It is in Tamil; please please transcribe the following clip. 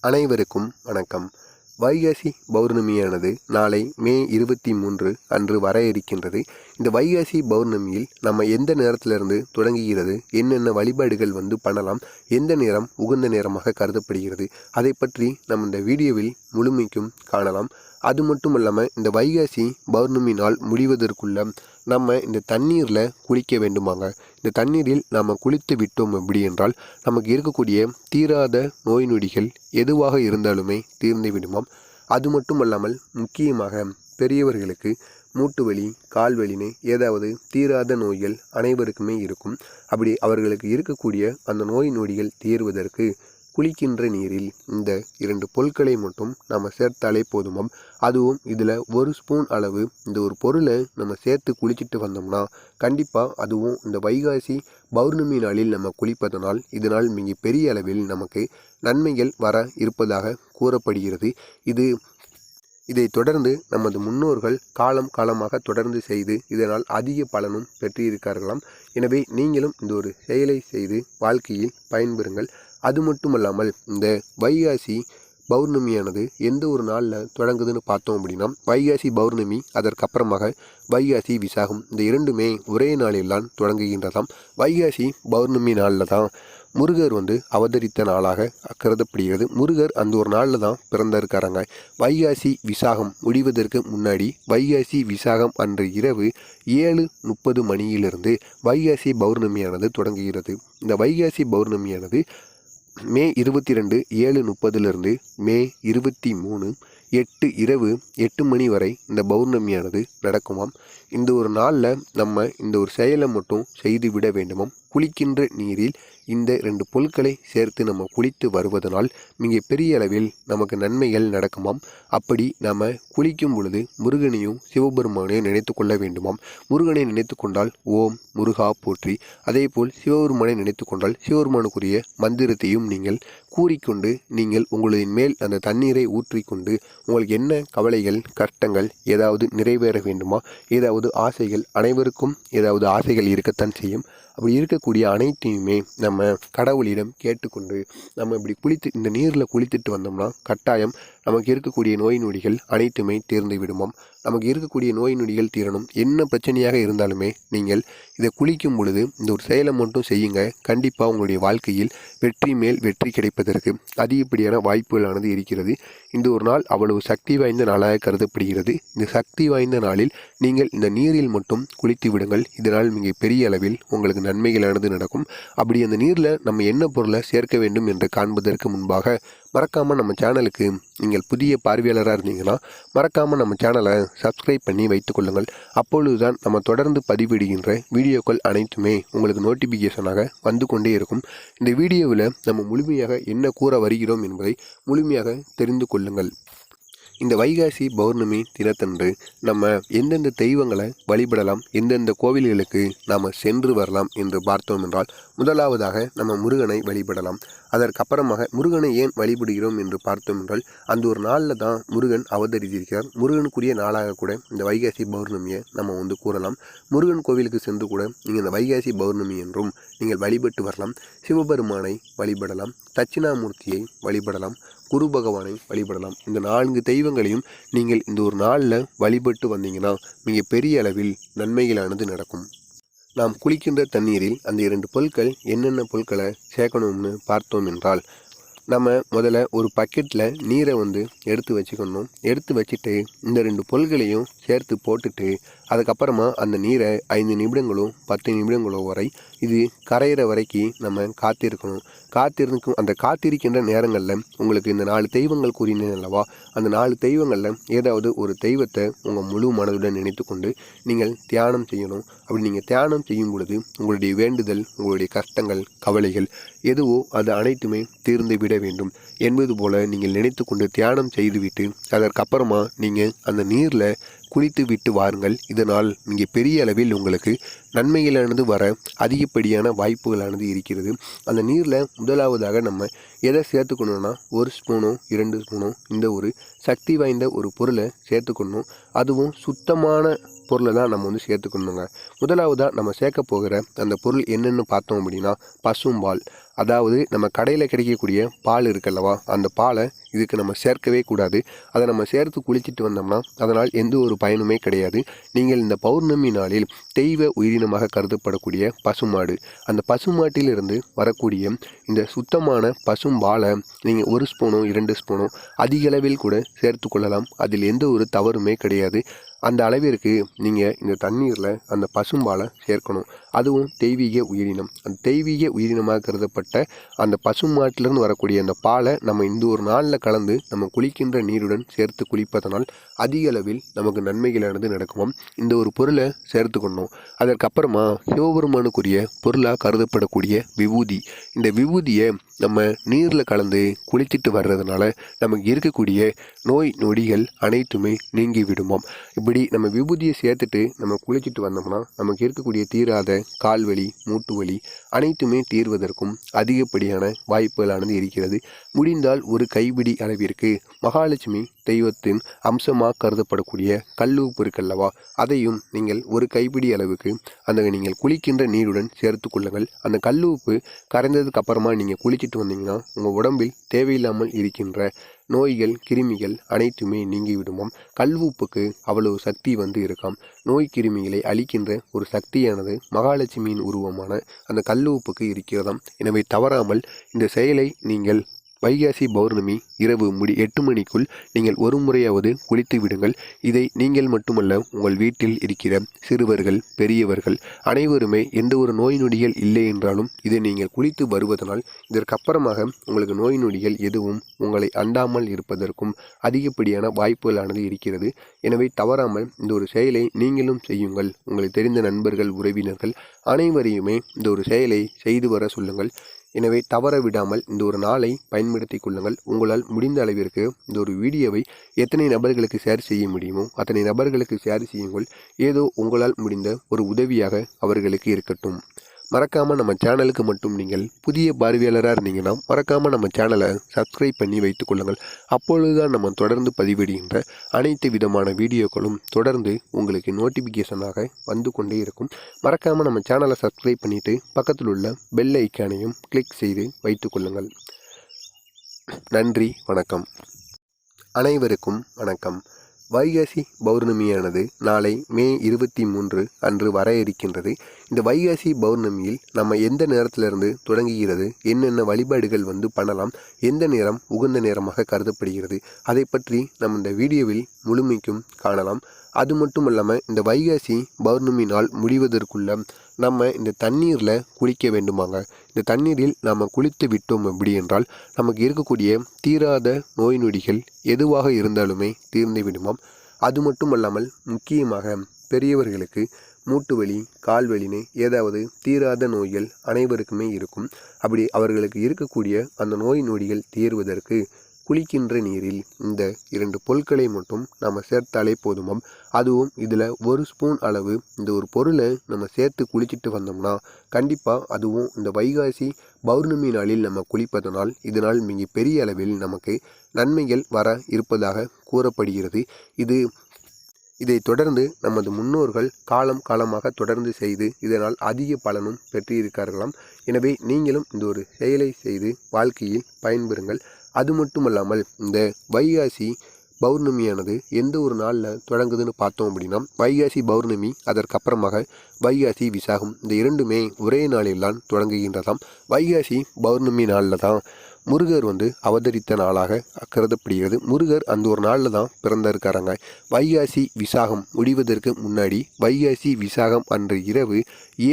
அனைவருக்கும் வணக்கம். வைகாசி பௌர்ணமியானது நாளை மே இருபத்தி மூன்று அன்று வர இருக்கின்றது. இந்த வைகாசி பௌர்ணமியில் நம்ம எந்த நேரத்திலிருந்து தொடங்குகிறது? என்னென்ன வழிபாடுகள் வந்து பண்ணலாம்? எந்த நேரம் உகந்த நேரமாக கருதப்படுகிறது? அதை பற்றி நம்ம இந்த வீடியோவில் முழுமைக்கும் காணலாம். அது மட்டும் இல்லாமல் இந்த வைகாசி பௌர்ணமி நாள் முடிவதற்குள்ள நம்ம இந்த தண்ணீரில் குளிக்க வேண்டுமாங்க. இந்த தண்ணீரில் நாம் குளித்து விட்டோம் அப்படி என்றால் நமக்கு இருக்கக்கூடிய தீராத நோய் நொடிகள் எதுவாக இருந்தாலுமே தீர்ந்து விடுமாம். அது மட்டும் அல்லாமல் முக்கியமாக பெரியவர்களுக்கு மூட்டு வலி கால் வலின்னு ஏதாவது தீராத நோய்கள் அனைவருக்குமே இருக்கும். அப்படி அவர்களுக்கு இருக்கக்கூடிய அந்த நோய் நொடிகள் தீர்வதற்கு குளிக்கின்ற நீரில் இந்த இரண்டு பொருட்களை மட்டும் நம்ம சேர்த்தாலே போதுமாம். அதுவும் இதில் ஒரு ஸ்பூன் அளவு இந்த ஒரு பொருளை நம்ம சேர்த்து குளிச்சுட்டு வந்தோம்னா கண்டிப்பாக அதுவும் இந்த வைகாசி பௌர்ணமி நாளில் நம்ம குளிப்பதனால் இதனால் மிக பெரிய அளவில் நமக்கு நன்மைகள் வர இருப்பதாக கூறப்படுகிறது. இது இதை தொடர்ந்து நமது முன்னோர்கள் காலம் காலமாக தொடர்ந்து செய்து இதனால் அதிக பலனும் பெற்றிருக்கார்களாம் எனவே நீங்களும் இந்த ஒரு செயலை செய்து வாழ்க்கையில் பயன்பெறுங்கள். அது மட்டுமல்லாமல் இந்த வைகாசி பௌர்ணமியானது எந்த ஒரு நாளில் தொடங்குதுன்னு பார்த்தோம் அப்படின்னா வைகாசி பௌர்ணமி அதற்கப்புறமாக வைகாசி விசாகம். இந்த இரண்டுமே ஒரே நாளில் தான் தொடங்குகின்றதாம். வைகாசி பௌர்ணமி நாளில் தான் முருகர் வந்து அவதரித்த நாளாக கருதப்படுகிறது. முருகர் அந்த ஒரு நாளில் தான் பிறந்திருக்காராங்க. வைகாசி விசாகம் முடிவதற்கு முன்னாடி வைகாசி விசாகம் அன்று இரவு ஏழு முப்பது மணியிலிருந்து வைகாசி பௌர்ணமியானது தொடங்குகிறது. இந்த வைகாசி பௌர்ணமியானது மே இருபத்தி ரெண்டு ஏழு முப்பதுலேருந்து மே இருபத்தி மூணு எட்டு இரவு எட்டு மணி வரை இந்த பௌர்ணமியானது நடக்குமாம். இந்த ஒரு நாளில் நம்ம இந்த ஒரு செயலை மட்டும் செய்து விட வேண்டுமாம். குளிக்கின்ற நீரில் இந்த ரெண்டு பொருட்களை சேர்த்து நம்ம குளித்து வருவதனால் மிக பெரிய அளவில் நமக்கு நன்மைகள் நடக்குமாம். அப்படி நம்ம குளிக்கும் பொழுது முருகனையும் சிவபெருமானையும் நினைத்து கொள்ள வேண்டுமாம். முருகனை நினைத்து கொண்டால் ஓம் முருகா போற்றி. அதேபோல் சிவபெருமானை நினைத்து கொண்டால் சிவபெருமானுக்குரிய மந்திரத்தையும் நீங்கள் கூறிக்கொண்டு நீங்கள் உங்களின் மேல் அந்த தண்ணீரை ஊற்றிக்கொண்டு உங்களுக்கு என்ன கவலைகள் கஷ்டங்கள் ஏதாவது நிறைவேற வேண்டுமா? ஏதாவது ஆசைகள் அனைவருக்கும் ஏதாவது ஆசைகள் இருக்கத்தான் செய்யும். அப்படி இருக்கக்கூடிய அனைத்தையுமே நம்ம கடவுளிடம் கேட்டுக்கொண்டு நம்ம இப்படி குளித்து இந்த நீரில் குளித்துட்டு வந்தோம்னா கட்டாயம் நமக்கு இருக்கக்கூடிய நோய் நொடிகள் அனைத்துமே தீர்ந்து விடுமாம். நமக்கு இருக்கக்கூடிய நோய் நொடிகள் தீரணும். என்ன பிரச்சனையாக இருந்தாலுமே நீங்கள் இதை குளிக்கும் பொழுது இந்த ஒரு செயலை மட்டும் செய்யுங்க. கண்டிப்பாக உங்களுடைய வாழ்க்கையில் வெற்றி மேல் வெற்றி கிடைப்பதற்கு அதிகப்படியான வாய்ப்புகளானது இருக்கிறது. இந்த ஒரு நாள் அவ்வளவு சக்தி வாய்ந்த நாளாக கருதப்படுகிறது. இந்த சக்தி வாய்ந்த நாளில் நீங்கள் இந்த நீரில் மட்டும் குளித்து விடுங்கள். இதனால் மிக பெரிய அளவில் உங்களுக்கு நன்மைகளானது நடக்கும். அப்படி அந்த நீரில் நம்ம என்ன பொருளை சேர்க்க வேண்டும் என்று காண்பதற்கு முன்பாக மறக்காமல் நம்ம சேனலுக்கு நீங்கள் புதிய பார்வையாளராக இருந்தீங்கன்னா மறக்காமல் நம்ம சேனலை சப்ஸ்கிரைப் பண்ணி வைத்துக்கொள்ளுங்கள் அப்பொழுது தான் நம்ம தொடர்ந்து பதிவிடுகின்ற வீடியோக்கள் அனைத்துமே உங்களுக்கு நோட்டிஃபிகேஷனாக வந்து கொண்டே இருக்கும். இந்த வீடியோவில் நம்ம முழுமையாக என்ன கூற வருகிறோம் என்பதை முழுமையாக தெரிந்து கொள்ளுங்கள். இந்த வைகாசி பௌர்ணமி தினத்தன்று நம்ம எந்தெந்த தெய்வங்களை வழிபடலாம் எந்தெந்த கோவில்களுக்கு நாம் சென்று வரலாம் என்று பார்த்தோம் என்றால் முதலாவதாக நம்ம முருகனை வழிபடலாம். அதற்கப்புறமாக முருகனை ஏன் வழிபடுகிறோம் என்று பார்த்தோம் என்றால் அந்த ஒரு நாளில் தான் முருகன் அவதரித்திருக்கிறார். முருகனுக்குரிய நாளாக கூட இந்த வைகாசி பௌர்ணமியை நம்ம வந்து கூறலாம். முருகன் கோவிலுக்கு சென்று கூட நீங்கள் இந்த வைகாசி பௌர்ணமி என்றும் நீங்கள் வழிபட்டு வரலாம். சிவபெருமானை வழிபடலாம். தட்சிணாமூர்த்தியை வழிபடலாம். குரு பகவானை வழிபடலாம். இந்த நான்கு தெய்வங்களையும் நீங்கள் இந்த ஒரு நாளில் வழிபட்டு வந்தீங்கன்னா மிக பெரிய அளவில் நன்மைகளானது நடக்கும். நாம் குளிக்கின்ற தண்ணீரில் அந்த இரண்டு பொருட்கள் என்னென்ன பொருட்களை சேர்க்கணும்னு பார்த்தோம் என்றால் நம்ம முதல்ல ஒரு பக்கெட்டில் நீரை வந்து எடுத்து வச்சுக்கணும். எடுத்து வச்சுட்டு இந்த ரெண்டு பொருள்களையும் சேர்த்து போட்டுட்டு அதுக்கப்புறமா அந்த நீரை ஐந்து நிமிடங்களோ பத்து நிமிடங்களோ வரை இது கரையிற வரைக்கும் நம்ம காத்திருக்கணும். காத்திருக்கும் அந்த காத்திருக்கின்ற நேரங்களில் உங்களுக்கு இந்த நாலு தெய்வங்கள் கூறினேன் அல்லவா? அந்த நாலு தெய்வங்களில் ஏதாவது ஒரு தெய்வத்தை உங்கள் முழு மனதுடன் நினைத்து கொண்டு நீங்கள் தியானம் செய்யணும். அப்படி நீங்கள் தியானம் செய்யும் பொழுது உங்களுடைய வேண்டுதல் உங்களுடைய கஷ்டங்கள் கவலைகள் எதுவோ அது அனைத்துமே தீர்ந்து விட வேண்டும். என்பது போல நீங்கள் நினைத்து கொண்டு தியானம் செய்துவிட்டு அதற்கப்புறமா நீங்கள் அந்த நீரில் குளித்து விட்டு வாருங்கள். இதனால் மிக பெரிய அளவில் உங்களுக்கு நன்மைகளானது வர அதிகப்படியான வாய்ப்புகளானது இருக்கிறது. அந்த நீரில் முதலாவதாக நம்ம எதை சேர்த்துக்கணும்னா ஒரு ஸ்பூனோ இரண்டு ஸ்பூனோ இந்த ஒரு சக்தி வாய்ந்த ஒரு பொருளை சேர்த்துக்கணும். அதுவும் சுத்தமான பொருளை தான் நம்ம வந்து சேர்த்துக்கணுங்க. முதலாவதாக நம்ம சேர்க்க போகிற அந்த பொருள் என்னென்னு பார்த்தோம் அப்படின்னா பசும்பால் அதாவது நம்ம கடையில் கிடைக்கக்கூடிய பால் இருக்குல்லவா அந்த பாலை இதுக்கு நம்ம சேர்க்கவே கூடாது. அதை நம்ம சேர்த்து குளிச்சுட்டு வந்தோம்னா அதனால் எந்த ஒரு பயனுமே கிடையாது. நீங்கள் இந்த பௌர்ணமி நாளில் தெய்வ உயிரினமாக கருதப்படக்கூடிய பசுமாடு. அந்த பசுமாட்டிலிருந்து வரக்கூடிய இந்த சுத்தமான பசும்பாலை நீங்கள் ஒரு ஸ்பூனோ இரண்டு ஸ்பூனோ அதிகளவில் கூட சேர்த்து கொள்ளலாம். அதில் எந்த ஒரு தவறுமே கிடையாது. அந்த அளவிற்கு நீங்கள் இந்த தண்ணீரில் அந்த பசும்பாலை சேர்க்கணும். அதுவும் தெய்வீக உயிரினம். அந்த தெய்வீக உயிரினமாக கருதப்பட்ட அந்த பசுமாட்டிலிருந்து வரக்கூடிய அந்த பாலை நம்ம இந்த ஒரு நாளில் கலந்து நம்ம குளிக்கின்ற நீருடன் சேர்த்து குளிப்பதனால் அதிக அளவில் நமக்கு நன்மைகளானது நடக்குமாம். இந்த ஒரு பொருளை சேர்த்துக்கணும் அதற்கப்புறமா சிவபெருமானுக்குரிய பொருளாக கருதப்படக்கூடிய விபூதி. இந்த விபூதியை நம்ம நீரில் கலந்து குளித்துட்டு வர்றதுனால நமக்கு இருக்கக்கூடிய நோய் நொடிகள் அனைத்துமே நீங்கி விடுமாம் இப்படி நம்ம விபூதியை சேர்த்துட்டு நம்ம குளிச்சுட்டு வந்தோம்னா நமக்கு இருக்கக்கூடிய தீராத கால்வலி மூட்டு வலி அனைத்துமே தீர்வதற்கும் அதிகப்படியான வாய்ப்புகளானது இருக்கிறது. முடிந்தால் ஒரு கைபிடி அளவிற்கு மகாலட்சுமி தெய்வத்தின் அம்சமாக கருதப்படக்கூடிய கல்லுப்பு இருக்கல்லவா? அதையும் நீங்கள் ஒரு கைப்பிடி அளவுக்கு அந்த நீங்கள் குளிக்கின்ற நீருடன் சேர்த்து கொள்ளுங்கள். அந்த கல்லுப்பு கரைந்ததுக்கு அப்புறமா நீங்கள் குளிச்சிட்டு வந்தீங்கன்னா உங்கள் உடம்பில் தேவையில்லாமல் இருக்கின்ற நோய்கள் கிருமிகள் அனைத்துமே நீங்கிவிடுமாம். கல்வூப்புக்கு அவ்வளவு சக்தி வந்து இருக்காம். நோய் கிருமிகளை அழிக்கின்ற ஒரு சக்தியானது மகாலட்சுமியின் உருவமான அந்த கல்வூப்புக்கு இருக்கிறதாம். எனவே தவறாமல் இந்த செயலை நீங்கள் வைகாசி பௌர்ணமி இரவு முடி எட்டு மணிக்குள் நீங்கள் ஒரு முறையாவது குளித்து விடுங்கள். இதை நீங்கள் மட்டுமல்ல உங்கள் வீட்டில் இருக்கிற சிறுவர்கள் பெரியவர்கள் அனைவருமே எந்த ஒரு நோய் நொடிகள் இல்லை என்றாலும் இதை நீங்கள் குளித்து வருவதனால் இதற்கப்புறமாக உங்களுக்கு நோய் நொடிகள் எதுவும் உங்களை அண்டாமல் இருப்பதற்கும் அதிகப்படியான வாய்ப்புகளானது இருக்கிறது. எனவே தவறாமல் இந்த ஒரு செயலை நீங்களும் செய்யுங்கள். உங்களுக்கு தெரிந்த நண்பர்கள் உறவினர்கள் அனைவரையுமே இந்த ஒரு செயலை செய்து வர சொல்லுங்கள். எனவே தவற விடாமல் இந்த ஒரு நாளை பயன்படுத்தி கொள்ளுங்கள். உங்களால் முடிந்த அளவிற்கு இந்த ஒரு வீடியோவை எத்தனை நபர்களுக்கு ஷேர் செய்ய முடியுமோ அத்தனை நபர்களுக்கு ஷேர் செய்யுங்கள். ஏதோ உங்களால் முடிந்த ஒரு உதவியாக அவர்களுக்கு இருக்கட்டும். மறக்காமல் நம்ம சேனலுக்கு மட்டும் நீங்கள் புதிய பார்வையாளராக இருந்தீங்கன்னா மறக்காமல் நம்ம சேனலை சப்ஸ்கிரைப் பண்ணி வைத்துக் கொள்ளுங்கள். அப்பொழுதுதான் நம்ம தொடர்ந்து பதிவிடுகின்ற அனைத்து விதமான வீடியோக்களும் தொடர்ந்து உங்களுக்கு நோட்டிஃபிகேஷனாக வந்து கொண்டே இருக்கும். மறக்காமல் நம்ம சேனலை சப்ஸ்கிரைப் பண்ணிவிட்டு பக்கத்தில் உள்ள பெல் ஐக்கானையும் கிளிக் செய்து வைத்துக் கொள்ளுங்கள். நன்றி வணக்கம். அனைவருக்கும் வணக்கம். வைகாசி பௌர்ணமியானது நாளை மே இருபத்தி மூன்று அன்று வர இருக்கின்றது இந்த வைகாசி பௌர்ணமியில் நம்ம எந்த நேரத்திலிருந்து தொடங்குகிறது என்னென்ன வழிபாடுகள் வந்து பண்ணலாம் எந்த நேரம் உகந்த நேரமாக கருதப்படுகிறது அதை பற்றி நம்ம இந்த வீடியோவில் முழுமைக்கும் காணலாம். அது மட்டும் இல்லாமல் இந்த வைகாசி பௌர்ணமி நாள் முடிவதற்குள்ள நம்ம இந்த தண்ணீரில் குளிக்க வேண்டுமாங்க. இந்த தண்ணீரில் நாம் குளித்து விட்டோம் அப்படி என்றால் நமக்கு இருக்கக்கூடிய தீராத நோய் நொடிகள் எதுவாக இருந்தாலுமே தீர்ந்து விடுமாம். அது மட்டும் அல்லாமல் முக்கியமாக பெரியவர்களுக்கு மூட்டு வலி கால் வலின்னு ஏதாவது தீராத நோய்கள் அனைவருக்குமே இருக்கும். அப்படி அவர்களுக்கு இருக்கக்கூடிய அந்த நோய் நொடிகள் தீர்வதற்கு குளிக்கின்ற நீரில் இந்த இரண்டு பொருட்களை மட்டும் நம்ம சேர்த்தாலே போதுமாம். அதுவும் இதில் ஒரு ஸ்பூன் அளவு இந்த ஒரு பொருளை நம்ம சேர்த்து குளிச்சுட்டு வந்தோம்னா கண்டிப்பாக அதுவும் இந்த வைகாசி பௌர்ணமி நாளில் நம்ம குளிப்பதனால் இதனால் மிக பெரிய அளவில் நமக்கு நன்மைகள் வர இருப்பதாக கூறப்படுகிறது. இது இதை தொடர்ந்து நமது முன்னோர்கள் காலம் காலமாக தொடர்ந்து செய்து இதனால் அதிக பலனும் பெற்றிருக்கார்களாம். எனவே நீங்களும் இந்த ஒரு செயலை செய்து வாழ்க்கையில் பயன்பெறுங்கள். அது மட்டுமல்லாமல் இந்த வைகாசி பௌர்ணமியானது எந்த ஒரு நாளில் தொடங்குதுன்னு பார்த்தோம் அப்படின்னா வைகாசி பௌர்ணமி அதற்கப்புறமாக வைகாசி விசாகம் இந்த இரண்டுமே ஒரே நாளில் தான் தொடங்குகின்றதாம். வைகாசி பௌர்ணமி நாளில் தான் முருகர் வந்து அவதரித்த நாளாக கருதப்படுகிறது. முருகர் அந்த ஒரு நாளில் தான் பிறந்திருக்காராங்க. வைகாசி விசாகம் முடிவதற்கு முன்னாடி வைகாசி விசாகம் அன்று இரவு ஏ